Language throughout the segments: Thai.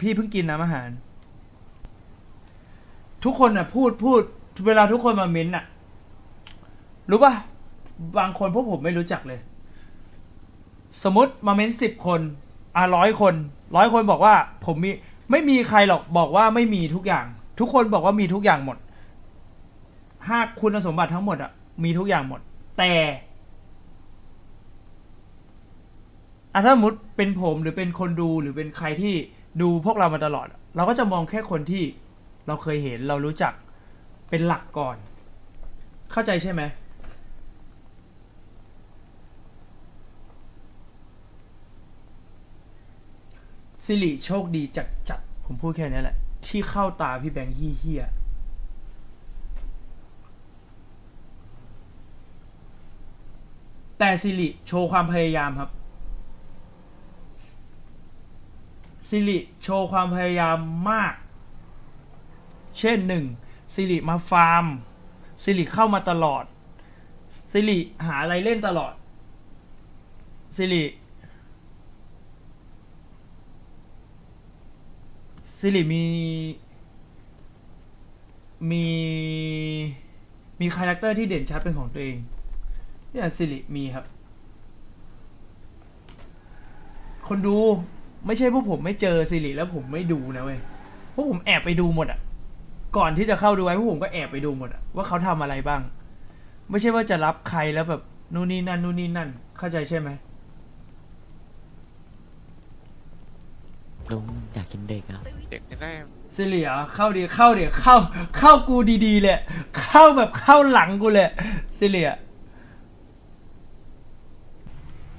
พี่เพิ่งกินน้ำอาหาร ทุกคนอะ พูดพูด เวลาทุกคนมาเม้นอะ รู้ป่ะ บางคนพวกผมไม่รู้จักเลย สมมติมาเม้นสิบคน อะร้อยคนร้อยคนบอกว่า ผมมี ไม่มีใครหรอกบอกว่าไม่มีทุกอย่าง ทุกคนบอกว่ามีทุกอย่างหมดห้าคุณสมบัติทั้งหมดอะมีทุกอย่างหมด แต่อะถ้าสมมติเป็นผมหรือเป็นคนดูหรือเป็นใครที่ ดูพวกเรามาตลอด เราก็จะมองแค่คนที่เราเคยเห็นเรารู้จักเป็นหลักก่อน เข้าใจใช่ไหมสิริโชคดีจัดจัดๆผมพูดแค่นี้แหละ ที่เข้าตาพี่แบงค์เฮี้ยแต่สิริโชว์ความพยายามครับ สิริโชว์ความพยายามมาก เช่นหนึ่งสิริมาฟาร์มสิริเข้ามาตลอดสิริหาอะไรเล่นตลอดสิริสิริมี มี มีคาแรคเตอร์ที่เด่นชัดเป็นของตัวเองเนี่ยสิริมีครับ คนดู ไม่ใช่พวกผมไม่เจอสิริแล้วผมไม่ดูนะเว้ยพวกผมแอบไปดูหมดอะ ก่อนที่จะเข้าดูไว้พวกผมก็แอบไปดูหมดอะว่าเขาทำอะไรบ้าง ไม่ใช่ว่าจะรับใครแล้วแบบนู่นนี่นั่นนู่นนี่นั่น เข้าใจใช่ไหมลุงอยากกินเด็กอะเด็กไม่ได้สิริเหรอเข้าดีเข้าเดี๋ยวเข้า เข้ากูดีๆเลยเข้าแบบเข้าหลังกูเลยสิริอะ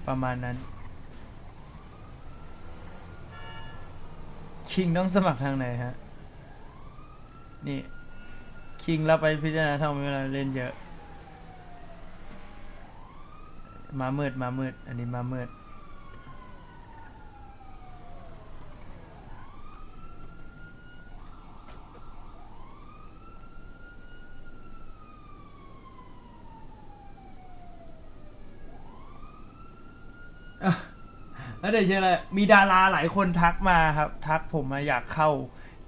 ประมาณนั้น คิงต้องสมัครทางไหนฮะ นี่คิงรับไปพิจารณาทำเวลาเล่นเยอะ มามืดมามืด อันนี้มามืด อะ แล้วเดี๋ยวเชื่ออะไรมีดาราหลายคนทักมาครับ ทักผมมาอยากเข้า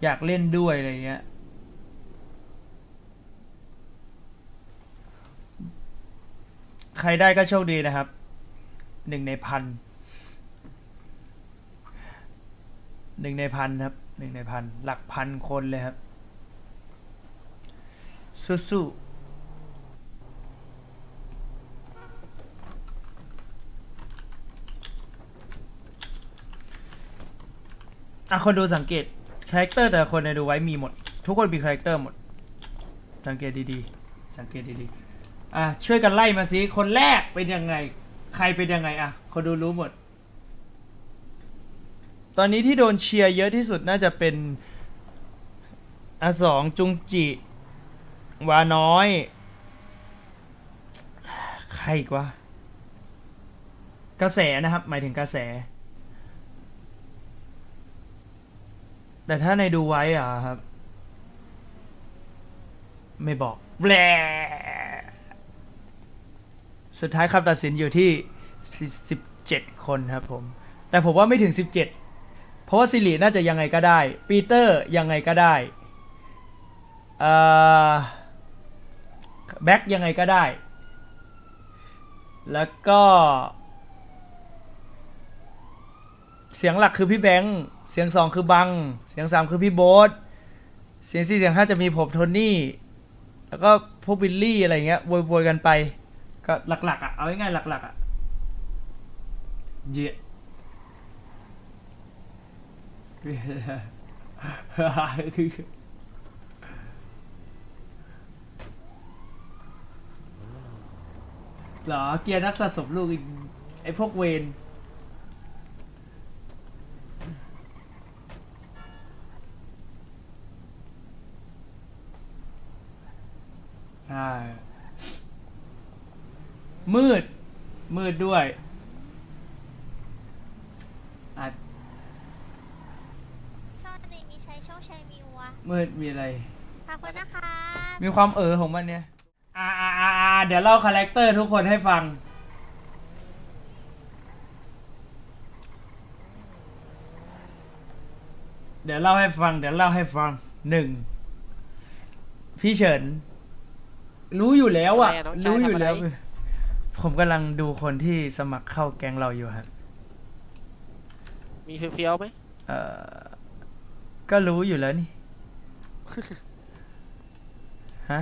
อยากเล่นด้วยอะไรเงี้ยใครได้ก็โชคดีนะครับ หนึ่งในพัน หนึ่งในพันครับ หนึ่งในพัน หลักพันคนเลยครับ สู้ๆ อะคนดูสังเกตคาแรคเตอร์แต่ละคนในดูไว้มีหมด ทุกคนมีคาแรคเตอร์หมด สังเกตดีๆ สังเกตดีๆ อะช่วยกันไล่มาสิคนแรกเป็นยังไง ใครเป็นยังไงอะคนดูรู้หมด ตอนนี้ที่โดนเชียร์เยอะที่สุดน่าจะเป็นอาสองจุงจิ วาน้อย ใครอีกวะกระแสนะครับ หมายถึงกระแส แต่ถ้าในดูไว้อะครับ ไม่บอกแบลสุดท้ายคำตัดสินอยู่ที่สิบเจ็ดคนครับผม แต่ผมว่าไม่ถึงสิบเจ็ดเพราะว่าซิริน่าจะยังไงก็ได้ ปีเตอร์ยังไงก็ได้แบ็คยังไงก็ได้ แล้วก็ เสียงหลักคือพี่แบงค์ เสียงสองคือบัง เสียงสามคือพี่โบ๊ทเสียงสี่เสียงห้าจะมีผมโทนี่ แล้วก็พวกบิลลี่อะไรเงี้ยโวยๆกันไป ก็หลักๆอะ เอาง่ายๆหลักๆอะ เยอะหรอเกียร์นักสะสมลูกอีกไอ้พวกเวน มืด มืดด้วยอาจช่องนี้มีใช้ช่องชัยมิวอะมืดมีอะไร ขอบคุณนะคะมีความเออของมันเนี่ย อ่าอ่าอ่าอ่าเดี๋ยวเล่าคาแรคเตอร์ทุกคนให้ฟังเเดี๋ยวเล่าให้ฟัง เดี๋ยวเล่าให้ฟังหนึ่งพี่เฉิน รู้อยู่แล้วอะทำไมอะน้องชายรู้อยู่แล้ว ทำอะไร ผมกำลังดูคนที่สมัครเข้าแก๊งเราอยู่ครับมีเฟี้ยวๆไหมเออก็รู้อยู่แล้วนี่ ฮะ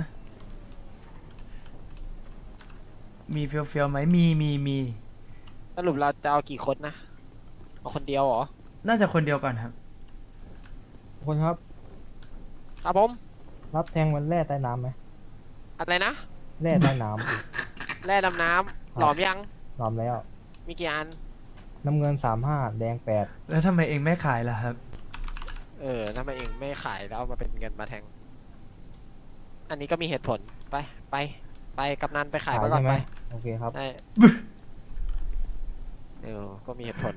มีเฟี้ยวเฟียวๆไหมมีมีมี สรุปเราจะเอากี่คนนะเอาคนเดียวเหรอน่าจะคนเดียวก่อนครับ คนครับ ครับผมรับแทงมันแร่ใต้น้ำไหม อะไรนะแร่ใต้น้แร่ดำน้ำหลอมยังำหลอมแล้ว มีกี่อัน น้ำเงินสามห้าแดงแปดแล้วทำไมเองไม่ขายล่ะครับ เออทำไมเองไม่ขายแล้วเอามาเป็นเงินมาแทง อันนี้ก็มีเหตุผล ไป ไป ไปกำนันไปขายขายมาก่อนใช่ไหมไป โอเคครับ ได้ เออ ก็มีเหตุผล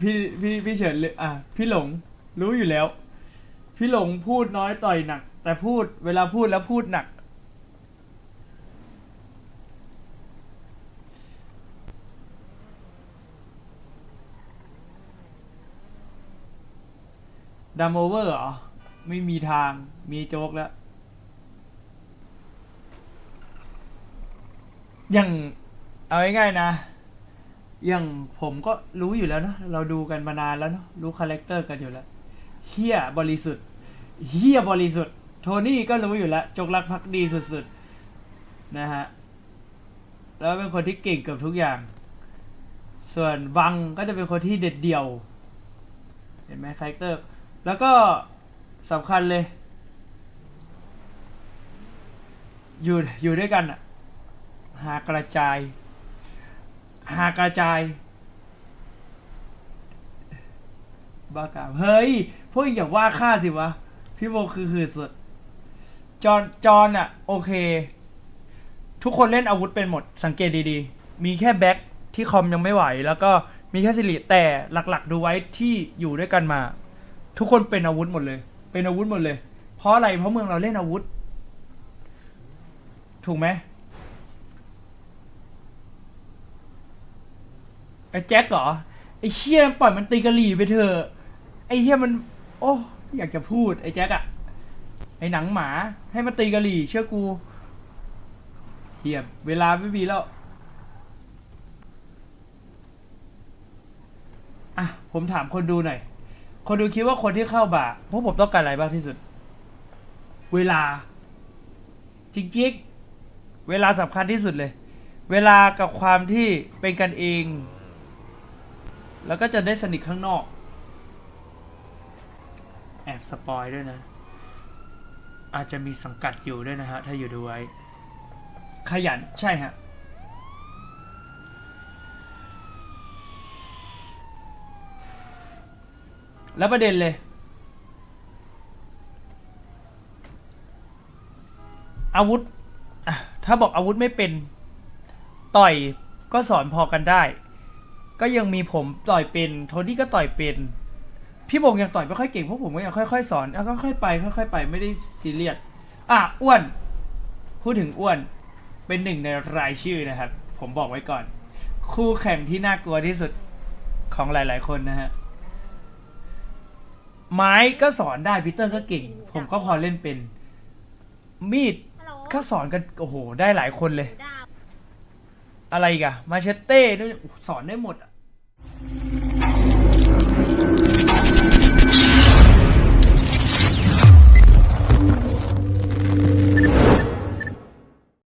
พี่พี่พี่เฉินเลยอะพี่หลง รู้อยู่แล้ว พี่หลงพูดน้อยต่อยหนัก แต่พูดเวลาพูดแล้วพูดหนัก ดัมโอเวอร์เหรอ ไม่มีทางมีโจ๊กแล้ว อย่างเอาง่ายๆนะอย่างผมก็รู้อยู่แล้วเนอะเราดูกันมานานแล้วเนอะรู้คาแรคเตอร์กันอยู่แล้ว เฮียบริสุทธิ์เฮียบริสุทธิ์ โทนี่ก็รู้อยู่แล้ว จงรักภักดีสุดๆ นะฮะ แล้วเป็นคนที่เก่งเกับทุกอย่าง ส่วนบังก็จะเป็นคนที่เด็ดเดี่ยว เห็นไหมคาแรคเตอร์ แล้วก็สำคัญเลย อยู่อยู่ด้วยกันอะหากระจาย หากระจายบ้ากามเฮ้ย พวกอย่าว่าข้าสิวะ พี่โมคือหืดสุด จอนจอนอะโอเค ทุกคนเล่นอาวุธเป็นหมด สังเกตดีๆ มีแค่แบ็คที่คอมยังไม่ไหว แล้วก็มีแค่สิริแต่หลักๆ ดูไว้ที่อยู่ด้วยกันมา ทุกคนเป็นอาวุธหมดเลย เป็นอาวุธหมดเลย เพราะอะไรเพราะเมืองเราเล่นอาวุธ ถูกไหมไอ้แจ็คเหรอไอ้เชี่ยปล่อยมันตีกะหรี่ไปเถอะไอ้เชี่ยมัน โอ้อยากจะพูดไอ้แจ็คอะไอ้หนังหมา ให้มันตีกะหรี่ เชื่อกูเฮียเวลาไม่มีแล้วอะผมถามคนดูหน่อย คนดูคิดว่าคนที่เข้าบาร์พวกผมต้องการอะไรบ้างที่สุด เวลา จริงๆ เวลาสำคัญที่สุดเลย เวลากับความที่เป็นกันเอง แล้วก็จะได้สนิทข้างนอก แอบสปอยด้วยนะ อาจจะมีสังกัดอยู่ด้วยนะฮะ ถ้าอยู่ดูไว้ ขยันใช่ฮะแล้วประเด็นเลย อาวุธ ถ้าบอกอาวุธไม่เป็น ต่อยก็สอนพอกันได้ ก็ยังมีผมต่อยเป็น โทนี่ก็ต่อยเป็น พี่บงยังต่อยไม่ค่อยเก่งพวกผมก็ยังค่อยๆสอนอะค่อยๆไปค่อยๆไปไม่ได้ซีเรียสอะอ้วน พูดถึงอ้วน เป็นหนึ่งในรายชื่อนะครับ ผมบอกไว้ก่อน คู่แข่งที่น่ากลัวที่สุดของหลาย ๆ คนนะฮะไม้ก็สอนได้พีเตอร์ก็เก่ง ผมก็พอเล่นเป็น มีดฮัลโหลก็สอนกันโอ้โห ได้หลายคนเลยดาบอะไรอีกอะมาเชตเต้ด้วยสอนได้หมดอะ